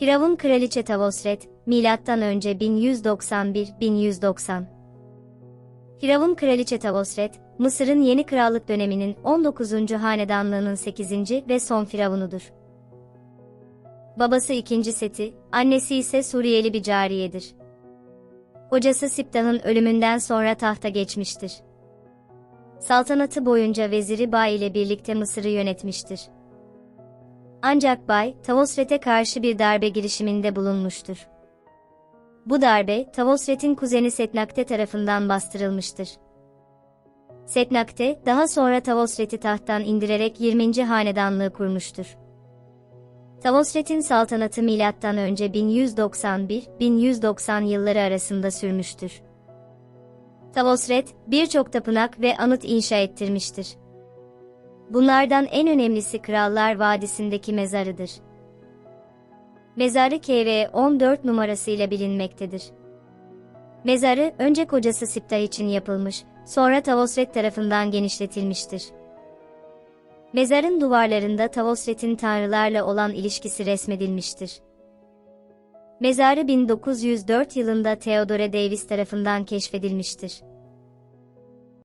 Firavun Kraliçe Tavosret, milattan önce 1191-1190. Firavun Kraliçe Tavosret, Mısır'ın yeni krallık döneminin 19. hanedanlığının 8. ve son firavunudur. Babası 2. Seti, annesi ise Suriyeli bir cariyedir. Kocası Siptah'ın ölümünden sonra tahta geçmiştir. Saltanatı boyunca veziri Bay ile birlikte Mısır'ı yönetmiştir. Ancak Bay, Tavosret'e karşı bir darbe girişiminde bulunmuştur. Bu darbe, Tavosret'in kuzeni Setnakte tarafından bastırılmıştır. Setnakte, daha sonra Tavosret'i tahttan indirerek 20. hanedanlığı kurmuştur. Tavosret'in saltanatı milattan önce 1191-1190 yılları arasında sürmüştür. Tavosret, birçok tapınak ve anıt inşa ettirmiştir. Bunlardan en önemlisi Krallar Vadisi'ndeki mezarıdır. Mezarı KV 14 numarasıyla bilinmektedir. Mezarı önce kocası Siptah için yapılmış, sonra Tavosret tarafından genişletilmiştir. Mezarın duvarlarında Tavosret'in tanrılarla olan ilişkisi resmedilmiştir. Mezarı 1904 yılında Theodore Davis tarafından keşfedilmiştir.